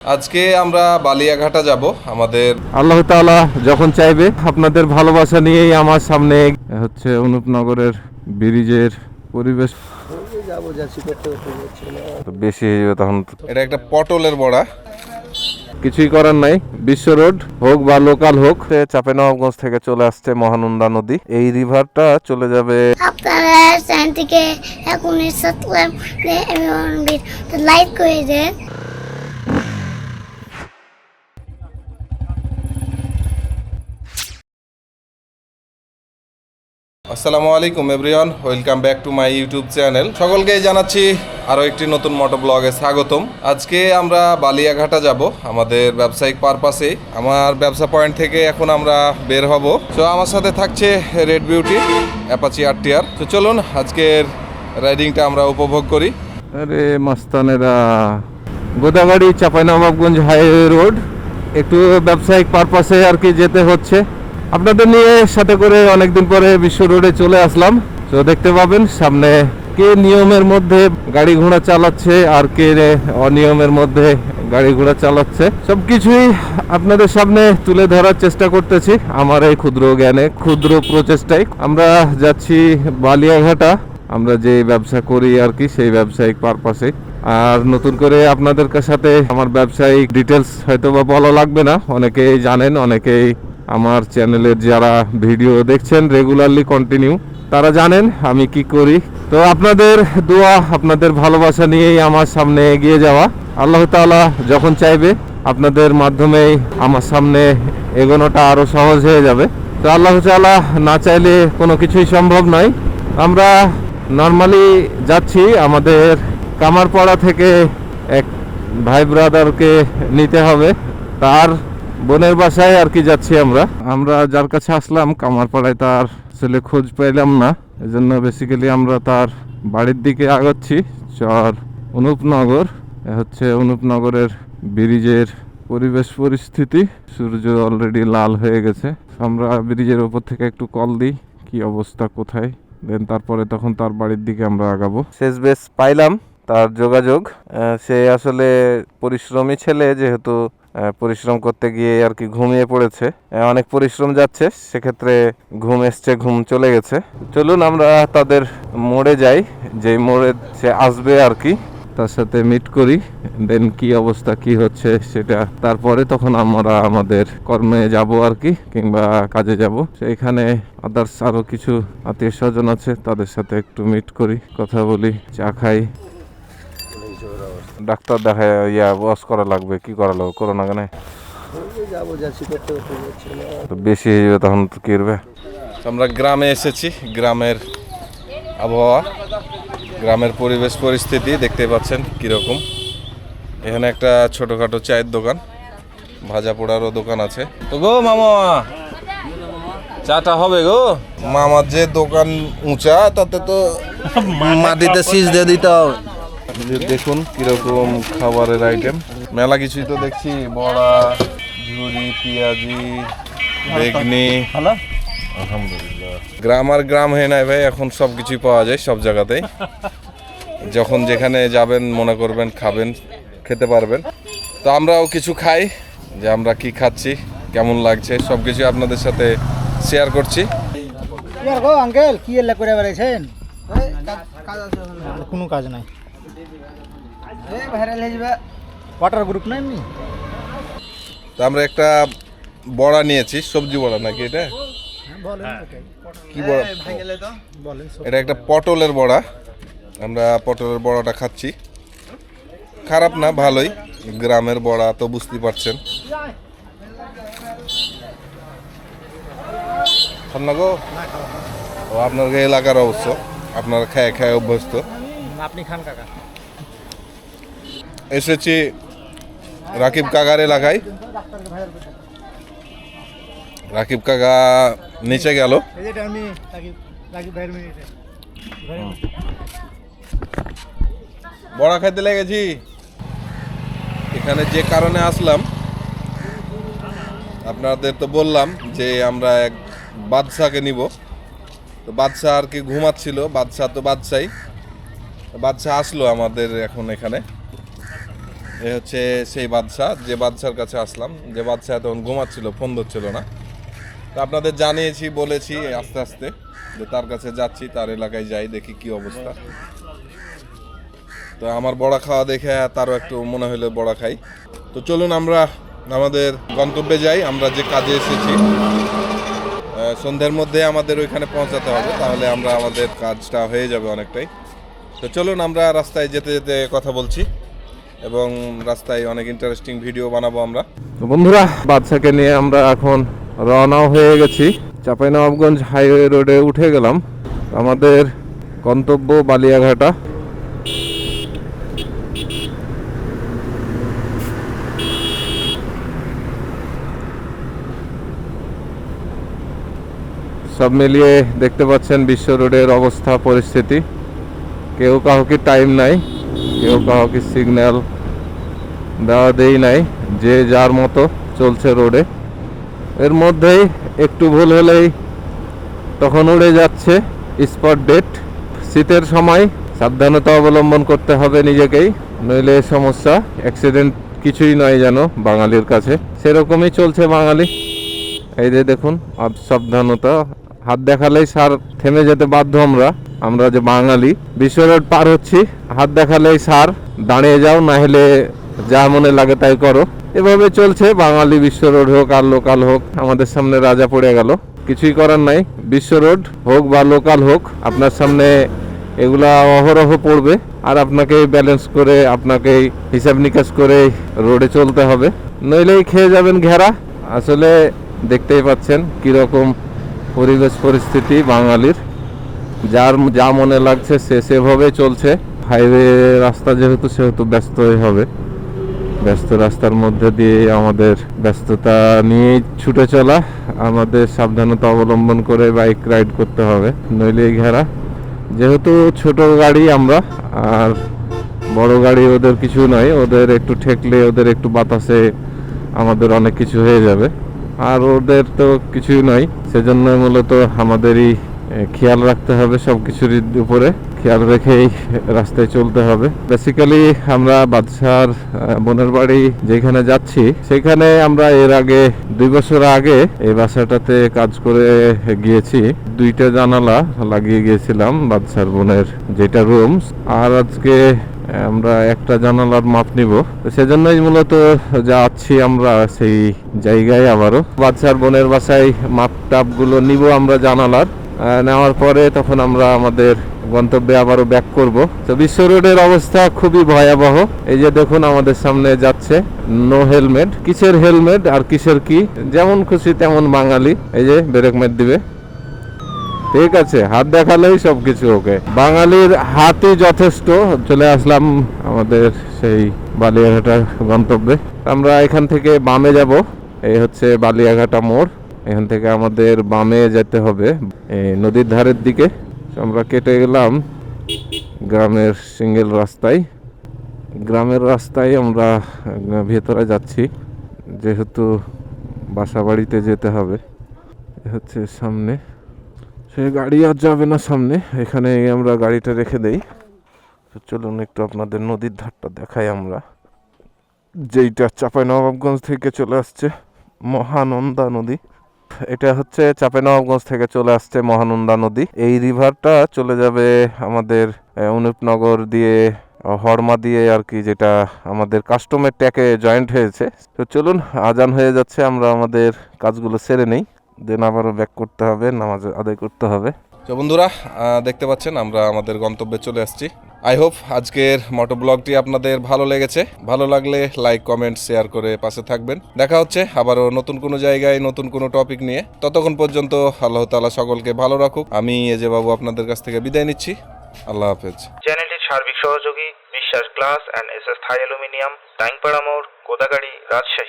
আজকে আমরা বালিয়াঘাটা যাব আমাদের আল্লাহ তাআলা যখন চাইবে আপনাদের ভালোবাসা নিয়েই আমার সামনে হচ্ছে অনুপনগরের ব্রিজের পরিবেশ। তো বেশি হয়ে যাবে তখন এটা একটা পটলের বড়া। কিছুই করার নাই বিশ্ব রোড হোক বা লোকাল হোক। চাপেনবাবগঞ্জ থেকে চলে আসছে মহানন্দা নদী। এই রিভারটা চলে যাবে আপনারা চ্যানেল এখনই সাবস্ক্রাইব লাইক করে দেন। আসসালামু আলাইকুম, everyone. Welcome back to my YouTube channel সকলকে জানাচ্ছি আরও একটি নতুন মোটো ব্লগে স্বাগতম। আজকে আমরা বালিয়াঘাটা যাব, আমাদের ব্যবসায়িক পারপাসে। আমার ব্যবসা পয়েন্ট থেকে এখন আমরা বের হব। তো আমার সাথে থাকছে রেড বিউটি অ্যাপাচি আরটিআর তো চলুন, আজকের রাইডিংটা আমরা উপভোগ করি। আরে, মাস্তানেরা। Godagari Chapainawabganj highway road. একটু ব্যবসায়িক পারপাসে আর কি যেতে হচ্ছে। আপনাদের নিয়ে সাথে করে অনেকদিন পরে বিশ্ব রোডে চলে আসলাম। তো দেখতে পাবেন, সামনে কে নিয়মের মধ্যে গাড়ি ঘোড়া চালাচ্ছে আর কে অনিয়মের মধ্যে গাড়ি ঘোড়া চালাচ্ছে। সবকিছুই আপনাদের সামনে তুলে ধরার চেষ্টা করতেছি আমার এই ক্ষুদ্র জ্ঞানে, ক্ষুদ্র প্রচেষ্টায়। আমরা যাচ্ছি বালিয়াঘাটা, আমরা যে ব্যবসা করি আর কি সেই ব্যবসায়িক পারপাসে। আর নতুন করে আপনাদের সাথে আমার ব্যবসায়িক ডিটেলস হয়তো বা বলা লাগবে না, অনেকেই জানেন, অনেকেই আমার চ্যানেলের যারা ভিডিও দেখছেন রেগুলারলি কন্টিনিউ তারা জানেন আমি কি করি। তো আপনাদের দোয়া, আপনাদের ভালোবাসা নিয়েই আমার সামনে এগিয়ে যাওয়া। আল্লাহ তাআলা যখন চাইবে, আপনাদের মাধ্যমেই আমার সামনে এগোনোটা আরও সহজ হয়ে যাবে। তো আল্লাহ তাআলা না চাইলে কোনো কিছুই সম্ভব নয়। আমরা নর্মালি যাচ্ছি আমাদের কামারপাড়া থেকে এক ভাই ব্রাদারকে নিতে হবে। তার বোনের বাসায় আর কি যাচ্ছি আমরা। আমরা যার কাছে আসলাম, কামারপাড়ায় তার ছেলে খোঁজ পেলাম না। এজন্য বেসিক্যালি আমরা তার বাড়ির দিকে আগাচ্ছি চর অনুপনগর। হচ্ছে অনুপনগরের ব্রিজের পরিবেশ পরিস্থিতি। সূর্য অলরেডি লাল হয়ে গেছে। আমরা ব্রিজের ওপর থেকে একটু কল দিই, কি অবস্থা, কোথায়? দেন তারপরে তখন তার বাড়ির দিকে আমরা আগাবো। শেষ বেশ পাইলাম তার যোগাযোগ। সে আসলে পরিশ্রমী ছেলে, যেহেতু পরিশ্রম করতে গিয়ে আর কি ঘুমিয়ে পড়েছে। অনেক পরিশ্রম যাচ্ছে, সেক্ষেত্রে ঘুম এসছে, ঘুম চলে গেছে। চলুন আমরা তাদের মোড়ে যাই, যেই মোড়ে সে আসবে আর কি। তার সাথে মিট করি দেন কি অবস্থা, কি হচ্ছে সেটা তারপরে তখন আমরা আমাদের কর্মে যাব আর কি, কিংবা কাজে যাব। সেখানে আদার্স আরও কিছু আত্মীয় স্বজন আছে, তাদের সাথে একটু মিট করি, কথা বলি, চা খাই। ডাক্তার দেখায় ইয়া ওয়াশ করা লাগবে কি করা লাগবে করোনা কেন? তো বেশি হয়ে যাবে তখন তো কি করবে? আমরা গ্রামে এসেছি গ্রামের আবহাওয়া গ্রামের পরিবেশ পরিস্থিতি দেখতে পাচ্ছেন কীরকম। এখানে একটা ছোটোখাটো চায়ের দোকান ভাজা পোড়ারও দোকান আছে। তো গো মামা চাটা হবে গো? মামার যে দোকান উঁচা তাতে তো মাটিতে সিজ দিয়ে দিতে হবে। দেখুন কীরকম খাবারের আইটেম মেলা কিছুই তো দেখছি বড়া ঝুড়ি পেঁয়াজি বেগনি। আলহামদুলিল্লাহ। গ্রাম আর গ্রাম হয়ে নাই ভাই এখন সব কিছুই পাওয়া যায় সব জায়গাতেই। যখন যেখানে যাবেন মনে করবেন খাবেন খেতে পারবেন। তো আমরাও কিছু খাই যে আমরা কি খাচ্ছি কেমন লাগছে সব কিছু আপনাদের সাথে শেয়ার করছি। আঙ্কেল কি করে বেড়াইছেন? কোনো কাজ নাই। ওয়াটার গ্রুপ নাই এমনি তো আমরা একটা বড়া নিয়েছি সবজি বড়া নাকি এটা? কি বড়া? এটা একটা পটলের বড়া। আমরা পটলের বড়াটা খাচ্ছি। খারাপ না ভালোই। গ্রামের বড়া তো বুঝতে পারছেন। খান না গো? ও আপনার এলাকার অবশ্য আপনারা খায় খায় অভ্যস্ত। আপনি খান কাকা। এসেছি রাকিব কাকার এলাকায়। রাকিব কাকা নিচে গেল। আমি রাকিব রাকিব ভাইয়ের মিনিটে বড়া খাইতে লেগেছি। এখানে যে কারণে আসলাম আপনাদের তো বললাম যে আমরা এক বাদশাকে নিব। তো বাদশাহ আর কি ঘুমাচ্ছিল বাদশাহ তো বাদশাই। বাদশাহ আসলো আমাদের এখন এখানে। এ হচ্ছে সেই বাদশাহ, যে বাদশার কাছে আসলাম। যে বাদশাহ তখন ঘুমাচ্ছিল, ফোন ধরছিল না। তা আপনাদের জানিয়েছি, বলেছি আস্তে আস্তে যে তার কাছে যাচ্ছি, তার এলাকায় যাই, দেখি কি অবস্থা। তো আমার বড়া খাওয়া দেখে তারও একটু মনে হলো বড়া খাই। তো চলুন আমরা আমাদের গন্তব্যে যাই, আমরা যে কাজে এসেছি। সন্ধ্যের মধ্যে আমাদের ওইখানে পৌঁছাতে হবে, তাহলে আমরা আমাদের কাজটা হয়ে যাবে অনেকটাই। তো চলুন আমরা রাস্তায় যেতে যেতে কথা বলছি এবং রাস্তায় অনেক ইন্টারেস্টিং ভিডিও বানাবো আমরা। তো বন্ধুরা, বাদশাকে নিয়ে আমরা এখন রওনাও হয়ে গেছি। চাঁপাইনবাবগঞ্জ হাইওয়ে রোডে উঠে গেলাম। আমাদের গন্তব্য বালিয়াঘাটা। সব মিলিয়ে দেখতে পাচ্ছেন বিশ্ব রোডের অবস্থা, পরিস্থিতি। কেউ কাউকে টাইম নাই, কেউ কাউকে সিগন্যাল দেওয়া দেই নাই, যে যার মতো চলছে রোডে এর মধ্যেই একটু ভুল হলেই তখন উড়ে যাচ্ছে স্পট ডেট শীতের সময় সাবধানতা অবলম্বন করতে হবে নিজেকেই, নইলে সমস্যা অ্যাক্সিডেন্ট কিছুই নয় যেন বাঙালির কাছে। সেরকমই চলছে বাঙালি। এই যে দেখুন সাবধানতা। হাত দেখালেই সার থেমে যেতে বাধ্য আমরা। আমরা যে বাঙালি, বিশ্ব রোড পার হচ্ছি। হাত দেখালেই সার, দাঁড়িয়ে যাও না হলে যা মনে লাগে তাই করো। এভাবে চলছে, বাঙালি বিশ্ব রোড হোক আর লোকাল হোক, আমাদের সামনে রাজা পড়ে গেল। কিছুই করার নাই, বিশ্ব রোড হোক বা লোকাল হোক, আপনার সামনে এগুলা অহরহ পড়বে, আর আপনাকে ব্যালেন্স করে আপনাকে হিসাব নিকাশ করে রোডে চলতে হবে। নইলেই খেয়ে যাবেন ঘেরা। আসলে দেখতেই পাচ্ছেন কীরকম পরিবেশ, পরিস্থিতি বাঙালির। যার যা মনে লাগছে সে সেভাবে চলছে। হাইওয়ে রাস্তা যেহেতু, সেহেতু ব্যস্তই হবে। ব্যস্ত রাস্তার মধ্যে দিয়ে আমাদের ব্যস্ততা নিয়েই ছুটে চলা। আমাদের সাবধানতা অবলম্বন করে বাইক রাইড করতে হবে। নইলে ঘেরা। যেহেতু ছোট গাড়ি আমরা, আর বড় গাড়ি ওদের কিছু নয়। ওদের একটু ঠেকলে, ওদের একটু বাতাসে আমাদের অনেক কিছু হয়ে যাবে। আর ওদের তো কিছুই নয়। সেজন্য মূলত আমাদেরই খেয়াল রাখতে হবে সব কিছুর উপরে। খেয়াল রেখেই রাস্তায় চলতে হবে। বেসিক্যালি আমরা বাদশার বোনের বাড়ি যেখানে যাচ্ছি, সেখানে আমরা এর আগে, দুই বছর আগে এই বাসাটাতে কাজ করে গিয়েছি। দুইটা জানালা লাগিয়ে গিয়েছিলাম বাদশার বোনের যেটা রুমস আর আজকে আমরা একটা জানালার মাপ নিব। সেজন্যই মূলত যাচ্ছি আমরা সেই জায়গায় আবারও। বাচ্চার বোনের বাসায় মাপ টাপগুলো নিব আমরা জানালার। নেওয়ার পরে তখন আমরা আমাদের গন্তব্যে আবারও ব্যাক করব। তো বিশ্ব রোডের অবস্থা খুবই ভয়াবহ। এই যে দেখুন আমাদের সামনে যাচ্ছে নো হেলমেট কিসের হেলমেট আর কিসের কি? যেমন খুশি তেমন বাঙালি। এই যে ব্রেক মেট দিবে। ঠিক আছে, হাত দেখালেই সবকিছু ওকে। বাঙালির হাতই যথেষ্ট। চলে আসলাম আমাদের সেই বালিয়াঘাটা গন্তব্যে। আমরা এখান থেকে বামে যাব। এই হচ্ছে বালিয়াঘাটা মোড়। এখান থেকে আমাদের বামে যেতে হবে। নদীর ধারের দিকে। আমরা কেটে গেলাম গ্রামের সিঙ্গেল রাস্তায়। গ্রামের রাস্তায় আমরা ভেতরে যাচ্ছি। যেহেতু বাসা বাড়িতে যেতে হবে। হচ্ছে সামনে। সে গাড়ি আর যাবে না সামনে। এখানে আমরা গাড়িটা রেখে দেই। তো চলুন একটু আপনাদের নদীর ধারটা দেখাই আমরা। যেইটা চাপাই নবাবগঞ্জ থেকে চলে আসছে মহানন্দা নদী। এটা হচ্ছে চাঁপাইনবাবগঞ্জ থেকে চলে আসছে মহানন্দা নদী। এই রিভারটা চলে যাবে আমাদের অনুপনগর দিয়ে হরমা দিয়ে আর কি, যেটা আমাদের কাস্টমের ট্যাকে জয়েন্ট হয়েছে। তো চলুন, আজান হয়ে যাচ্ছে, আমরা আমাদের কাজগুলো সেরে নেই। দেন আবারও ব্যাক করতে হবে, নামাজ আদায় করতে হবে। তো বন্ধুরা দেখতে পাচ্ছেন, আমরা আমাদের গন্তব্যে চলে আসছি। আই হোপ আজকের মোটো ব্লগটি আপনাদের ভালো লেগেছে। ভালো লাগলে লাইক কমেন্ট শেয়ার করে পাশে থাকবেন। দেখা হচ্ছে আবারও নতুন কোনো জায়গায়, নতুন কোনো টপিক নিয়ে। ততক্ষণ পর্যন্ত আল্লাহ তাআলা সকলকে ভালো রাখুক। আমি এজে বাবু আপনাদের কাছ থেকে বিদায় নিচ্ছি। আল্লাহ হাফেজ। চ্যানেলটির সার্বিক সহযোগী, Biswas glass and S S Thai aluminium, Taingpara মোড়, কোদাগাড়ি, রাজশাহী।